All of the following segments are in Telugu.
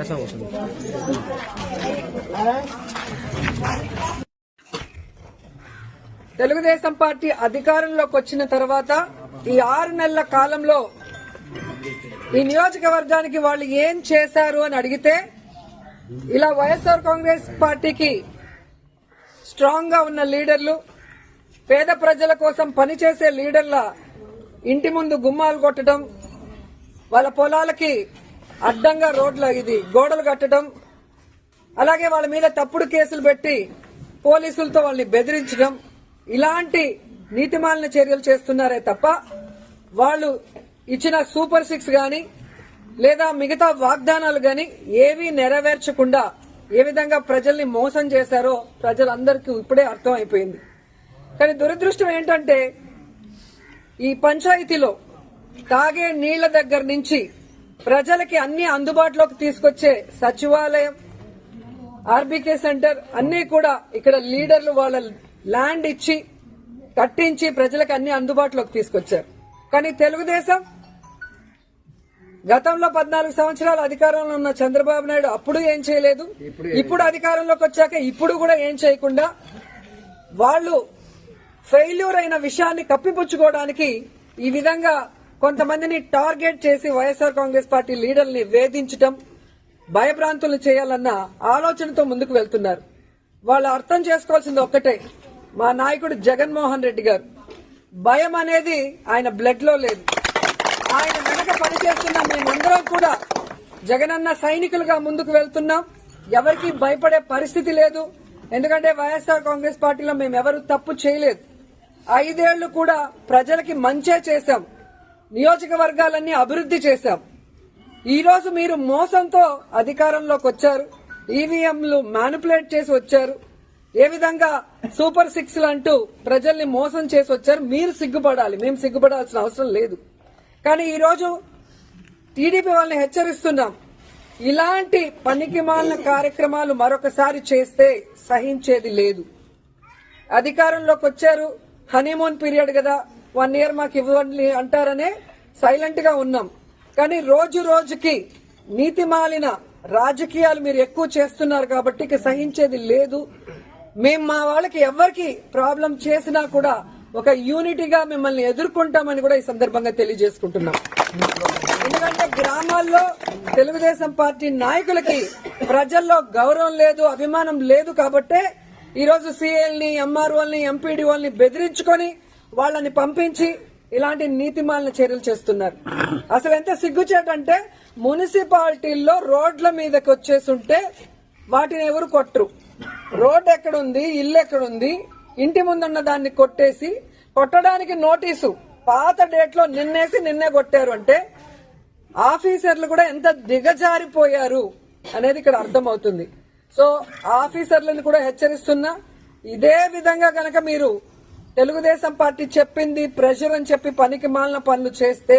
పైసా వస్తుంది తెలుగుదేశం పార్టీ అధికారంలోకి వచ్చిన తర్వాత ఈ ఆరు నెలల కాలంలో ఈ నియోజకవర్గానికి వాళ్ళు ఏం చేశారు అని అడిగితే ఇలా వైఎస్ఆర్ కాంగ్రెస్ పార్టీకి స్ట్రాంగ్గా ఉన్న లీడర్లు పేద ప్రజల కోసం పనిచేసే లీడర్ల ఇంటి ముందు గుమ్మాలు కొట్టడం వాళ్ళ పొలాలకి అడ్డంగా రోడ్లు ఇది గోడలు కట్టడం అలాగే వాళ్ళ మీద తప్పుడు కేసులు పెట్టి పోలీసులతో వాళ్ళని బెదిరించడం ఇలాంటి నీతిమాలిన చర్యలు చేస్తున్నారే తప్ప వాళ్ళు ఇచ్చిన సూపర్ సిక్స్ గాని లేదా మిగతా వాగ్దానాలు గాని ఏవీ నెరవేర్చకుండా ఏ విధంగా ప్రజల్ని మోసం చేశారో ప్రజలందరికీ ఇప్పుడే అర్థం అయిపోయింది కానీ దురదృష్టం ఏంటంటే ఈ పంచాయతీలో తాగే నీళ్ళ దగ్గర నుంచి ప్రజలకి అన్ని అందుబాటులోకి తీసుకొచ్చే సచివాలయం ఆర్బీకే సెంటర్ అన్ని కూడా ఇక్కడ లీడర్లు వాళ్ళ ల్యాండ్ ఇచ్చి కట్టించి ప్రజలకు అన్ని అందుబాటులోకి తీసుకొచ్చారు. కానీ తెలుగుదేశం గతంలో పద్నాలుగు సంవత్సరాలు అధికారంలో ఉన్న చంద్రబాబు నాయుడు అప్పుడు ఏం చేయలేదు. ఇప్పుడు అధికారంలోకి వచ్చాక ఇప్పుడు కూడా ఏం చేయకుండా వాళ్ళు ఫెయిల్యూర్ అయిన విషయాన్ని కప్పిపుచ్చుకోవడానికి ఈ విధంగా కొంతమందిని టార్గెట్ చేసి వైఎస్ఆర్ కాంగ్రెస్ పార్టీ లీడర్ని వేధించడం భయభ్రాంతులు చేయాలన్న ఆలోచనతో ముందుకు వెళ్తున్నారు. వాళ్ళు అర్థం చేసుకోవాల్సింది ఒక్కటే. మా నాయకుడు జగన్మోహన్ రెడ్డి గారు. భయం అనేది ఆయన బ్లడ్లో లేదు. ఆయన వెనక పనిచేస్తున్న మేమందరం కూడా జగనన్న సైనికులుగా ముందుకు వెళ్తున్నాం. ఎవరికి భయపడే పరిస్థితి లేదు. ఎందుకంటే వైఎస్ఆర్ కాంగ్రెస్ పార్టీలో మేము ఎవరు తప్పు చేయలేదు. ఐదేళ్ళు కూడా ప్రజలకి మంచే చేశాం. నియోజకవర్గాలన్నీ అభివృద్ధి చేశాం. ఈరోజు మీరు మోసంతో అధికారంలోకి వచ్చారు. ఈవీఎంలు మ్యానిపులేట్ చేసి వచ్చారు. ఏ విధంగా సూపర్ సిక్స్ అంటూ ప్రజల్ని మోసం చేసి వచ్చారు మీరు సిగ్గుపడాలి. మేము సిగ్గుపడాల్సిన అవసరం లేదు. కానీ ఈరోజు టీడీపీ వాళ్ళని హెచ్చరిస్తున్నాం. ఇలాంటి పనికిమాలిన కార్యక్రమాలు మరొకసారి చేస్తే సహించేది లేదు. అధికారంలోకి వచ్చారు హనీమూన్ పీరియడ్ కదా. వన్ ఇయర్ మాకు ఇవ్వండి అంటారనే సైలెంట్గా ఉన్నాం. కానీ రోజు రోజుకి నీతి మాలిన రాజకీయాలు మీరు ఎక్కువ చేస్తున్నారు కాబట్టి ఇక సహించేది లేదు. మేము మా వాళ్ళకి ఎవరికి ప్రాబ్లం చేసినా కూడా ఒక యూనిటీగా మిమ్మల్ని ఎదుర్కొంటామని కూడా ఈ సందర్భంగా తెలియజేసుకుంటున్నాం. ఎందుకంటే గ్రామాల్లో తెలుగుదేశం పార్టీ నాయకులకి ప్రజల్లో గౌరవం లేదు అభిమానం లేదు కాబట్టే ఈరోజు సీఎల్ని ఎంఆర్ఓల్ని ఎంపీడీఓల్ని బెదిరించుకొని వాళ్ళని పంపించి ఇలాంటి నీతిమాలిన చర్యలు చేస్తున్నారు. అసలు ఎంత సిగ్గుచేటంటే మున్సిపాలిటీల్లో రోడ్ల మీదకి వచ్చేసుంటే వాటిని ఎవరు కొట్టరు. రోడ్ ఎక్కడుంది ఇల్లు ఎక్కడుంది ఇంటి ముందున్న దాన్ని కొట్టేసి కొట్టడానికి నోటీసు. పాత డేట్లో నిన్నేసి నిన్నే కొట్టారు అంటే ఆఫీసర్లు కూడా ఎంత దిగజారిపోయారు అనేది ఇక్కడ అర్థమవుతుంది. సో ఆఫీసర్లను కూడా హెచ్చరిస్తున్నా. ఇదే విధంగా కనుక మీరు తెలుగుదేశం పార్టీ చెప్పింది ప్రెషర్ అని చెప్పి పనికి మాలిన పనులు చేస్తే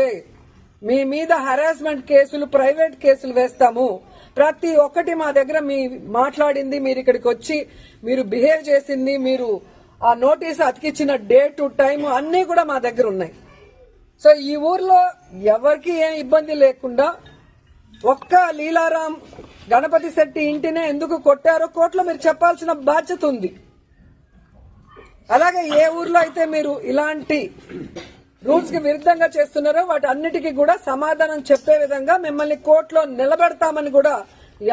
మీ మీద హరాస్మెంట్ కేసులు ప్రైవేట్ కేసులు వేస్తాము. ప్రతి ఒక్కటి మా దగ్గర మీ మాట్లాడింది మీరు ఇక్కడికి వచ్చి మీరు బిహేవ్ చేసింది మీరు ఆ నోటీస్ అతికిచ్చిన డేట్ టైం అన్నీ కూడా మా దగ్గర ఉన్నాయి. సో ఈ ఊర్లో ఎవరికి ఏం ఇబ్బంది లేకుండా ఒక్క లీలారాం గణపతి శెట్టి ఇంటినే ఎందుకు కొట్టారో కోర్టులో మీరు చెప్పాల్సిన బాధ్యత ఉంది. అలాగే ఏ ఊర్లో అయితే మీరు ఇలాంటి రూల్స్కి విరుద్ధంగా చేస్తున్నారో వాటి అన్నిటికీ కూడా సమాధానం చెప్పే విధంగా మిమ్మల్ని కోర్టులో నిలబెడతామని కూడా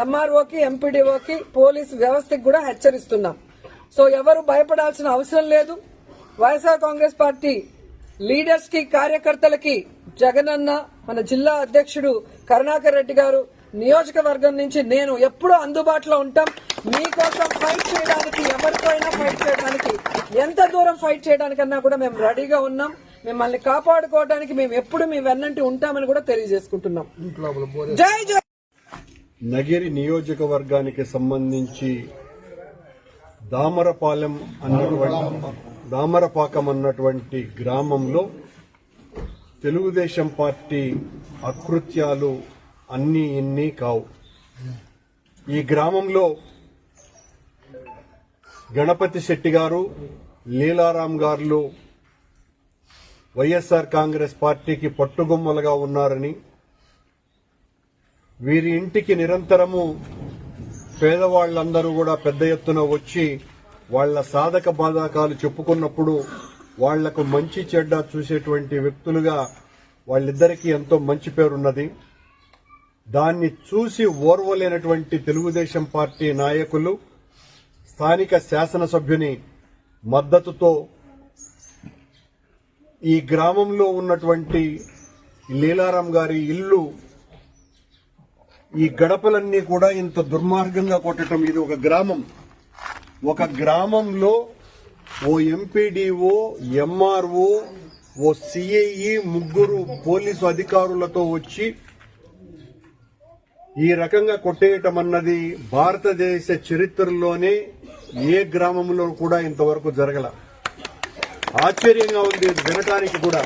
ఎంఆర్ఓకి ఎంపీడీఓకి పోలీస్ వ్యవస్థకి కూడా హెచ్చరిస్తున్నాం. సో ఎవరు భయపడాల్సిన అవసరం లేదు. వైఎస్ఆర్ కాంగ్రెస్ పార్టీ లీడర్స్కి కార్యకర్తలకి జగనన్న మన జిల్లా అధ్యక్షుడు కరుణాకర్ రెడ్డి గారు నియోజకవర్గం నుంచి నేను ఎప్పుడూ అందుబాటులో ఉంటాం. మీకోసం ఫైట్ చేయడానికి ఎవరితో ఫైట్ చేయడానికి ఎంత దూరం ఫైట్ చేయడానికన్నా కూడా మేము రెడీగా ఉన్నాం. మిమ్మల్ని కాపాడుకోవడానికి మేము ఎప్పుడు మీ వెన్నంటి ఉంటామని కూడా తెలియజేసుకుంటున్నాం. జై జై నగిరి నియోజకవర్గానికి సంబంధించి దామరపాలెం అన్నటువంటి దామరపాకం అన్నటువంటి గ్రామంలో తెలుగుదేశం పార్టీ అకృత్యాలు అన్నీ ఇన్ని కావు. ఈ గ్రామంలో గణపతి శెట్టి గారు లీలారాం గారు వైఎస్ఆర్ కాంగ్రెస్ పార్టీకి పట్టుగొమ్మలుగా ఉన్నారని వీరి ఇంటికి నిరంతరము పేదవాళ్ళందరూ కూడా పెద్ద ఎత్తున వచ్చి వాళ్ళ సాధక బాధకాలు చెప్పుకున్నప్పుడు వాళ్ళకు మంచి చెడ్డ చూసేటువంటి వ్యక్తులుగా వాళ్ళిద్దరికీ ఎంతో మంచి పేరున్నది. దాన్ని చూసి ఓర్వలేనటువంటి తెలుగుదేశం పార్టీ నాయకులు స్థానిక శాసనసభ్యుని మద్దతుతో ఈ గ్రామంలో ఉన్నటువంటి లీలారాం గారి ఇల్లు ఈ గడపలన్నీ కూడా ఇంత దుర్మార్గంగా కొట్టడం ఇది ఒక గ్రామం. ఒక గ్రామంలో ఓ ఎంపీడీఓ ఎంఆర్ఓ ఓ సిఐఈ ముగ్గురు పోలీసు అధికారులతో వచ్చి ఈ రకంగా కొట్టేయటం అన్నది భారతదేశ చరిత్రలోనే ఏ గ్రామంలో కూడా ఇంతవరకు జరగల. ఆశ్చర్యంగా ఉంది వినటానికి కూడా.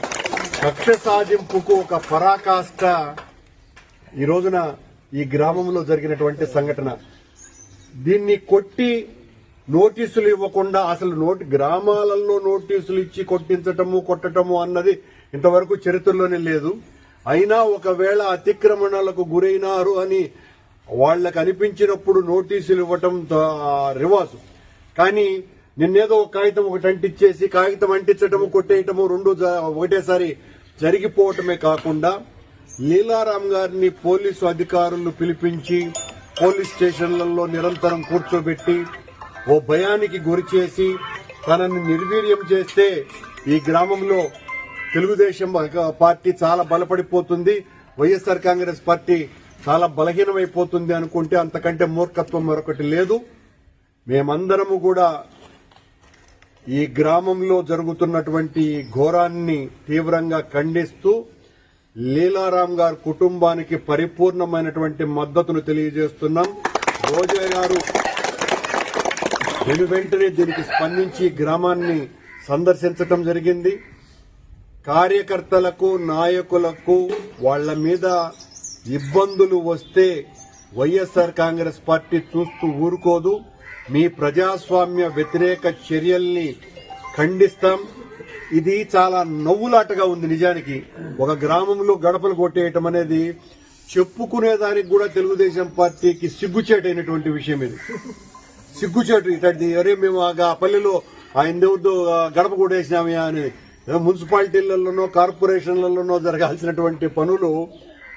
కక్ష సాధింపుకు ఒక పరాకాష్ట ఈ రోజున ఈ గ్రామంలో జరిగినటువంటి సంఘటన. దీన్ని కొట్టి నోటీసులు ఇవ్వకుండా అసలు నోటి గ్రామాలలో నోటీసులు ఇచ్చి కొట్టించటము కొట్టటము అన్నది ఇంతవరకు చరిత్రలోనే లేదు. అయినా ఒకవేళ అతిక్రమణలకు గురైనారు అని వాళ్ళకు అనిపించినప్పుడు నోటీసులు ఇవ్వటం రివాజు. కానీ నిన్నేదో ఒక కాగితం ఒకటి అంటించేసి కాగితం అంటించటము కొట్టేయటము రెండు ఒకటేసారి జరిగిపోవటమే కాకుండా లీలారాం గారిని పోలీసు అధికారులు పిలిపించి పోలీస్ స్టేషన్లలో నిరంతరం కూర్చోబెట్టి ఓ భయానికి గురి చేసి తనని నిర్వీర్యం చేస్తే ఈ గ్రామంలో తెలుగుదేశం పార్టీ చాలా బలపడిపోతుంది. వైఎస్ఆర్ కాంగ్రెస్ పార్టీ చాలా బలహీనమైపోతుంది అనుకుంటే అంతకంటే మూర్ఖత్వం మరొకటి లేదు. మేమందరము కూడా ఈ గ్రామంలో జరుగుతున్నటువంటి ఘోరాన్ని తీవ్రంగా ఖండిస్తూ లీలారాం గారి కుటుంబానికి పరిపూర్ణమైనటువంటి మద్దతును తెలియజేస్తున్నాం. రోజా గారు వెను వెంటనే దీనికి స్పందించి గ్రామాన్ని సందర్శించటం జరిగింది. కార్యకర్తలకు నాయకులకు వాళ్ళ మీద ఇబ్బందులు వస్తే వైఎస్ఆర్ కాంగ్రెస్ పార్టీ చూస్తూ ఊరుకోదు. మీ ప్రజాస్వామ్య వ్యతిరేక చర్యల్ని ఖండిస్తాం. ఇది చాలా నవ్వులాటగా ఉంది నిజానికి. ఒక గ్రామంలో గడపలు కొట్టేయటం అనేది చెప్పుకునేదానికి కూడా తెలుగుదేశం పార్టీకి సిగ్గుచేటైనటువంటి విషయం ఇది. సిగ్గుచేటు ఇట్లాంటిది అరే మేము ఆ పల్లెలో ఆయన దేవుడితో గడప కొట్టేసినామే అని మున్సిపాలిటీలలోనో కార్పొరేషన్లలోనో జరగాల్సినటువంటి పనులు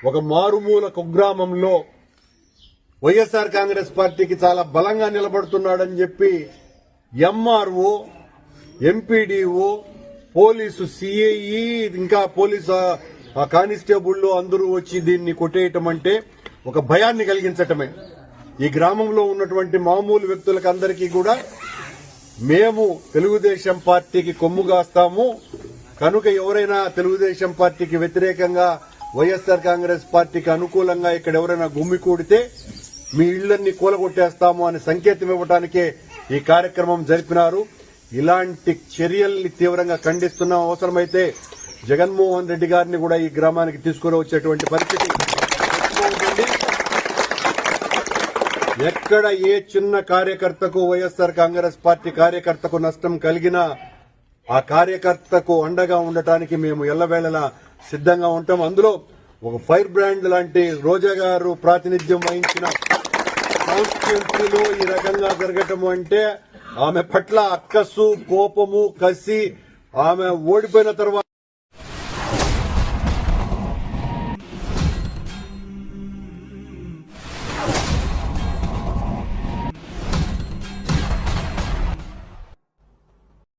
ఒక మారుమూల కుగ్రామంలో వైఎస్ఆర్ కాంగ్రెస్ పార్టీకి చాలా బలంగా నిలబడుతున్నాడని చెప్పి ఎంఆర్ఓ ఎంపీడీఓ పోలీసు సిఐఈ ఇంకా పోలీసు ఆ- అందరూ వచ్చి దీన్ని కొట్టేయటం అంటే ఒక భయాన్ని కలిగించటమే. ఈ గ్రామంలో ఉన్నటువంటి మామూలు వ్యక్తులకు అందరికీ కూడా మేము తెలుగుదేశం పార్టీకి కొమ్ము కాస్తాము కనుక ఎవరైనా తెలుగుదేశం పార్టీకి వ్యతిరేకంగా వైఎస్ఆర్ కాంగ్రెస్ పార్టీకి అనుకూలంగా ఇక్కడ ఎవరైనా గుమ్మి కూడితే మీ ఇళ్ళన్నీ కూలగొట్టేస్తాము అనే సంకేతం ఇవ్వడానికే ఈ కార్యక్రమం జరిపినారు. ఇలాంటి చర్యల్ని తీవ్రంగా ఖండిస్తున్నాం. అవసరమైతే జగన్మోహన్ రెడ్డి గారిని కూడా ఈ గ్రామానికి తీసుకుని వచ్చేటువంటి పరిస్థితి. ఎక్కడ ఏ చిన్న కార్యకర్తకు వైఎస్ఆర్ కాంగ్రెస్ పార్టీ కార్యకర్తకు నష్టం కలిగినా ఆ కార్యకర్తకు అండగా ఉండటానికి మేము ఎల్లవేళలా సిద్ధంగా ఉంటాం. అందులో ఒక ఫైర్ బ్రాండ్ లాంటి రోజా గారు ప్రాతినిధ్యం వహించిన కాన్స్టిట్యున్సీలో ఈ రకంగా జరగటం అంటే ఆమె పట్ల అక్కసు కోపము కసి ఆమె ఓడిపోయిన తర్వాత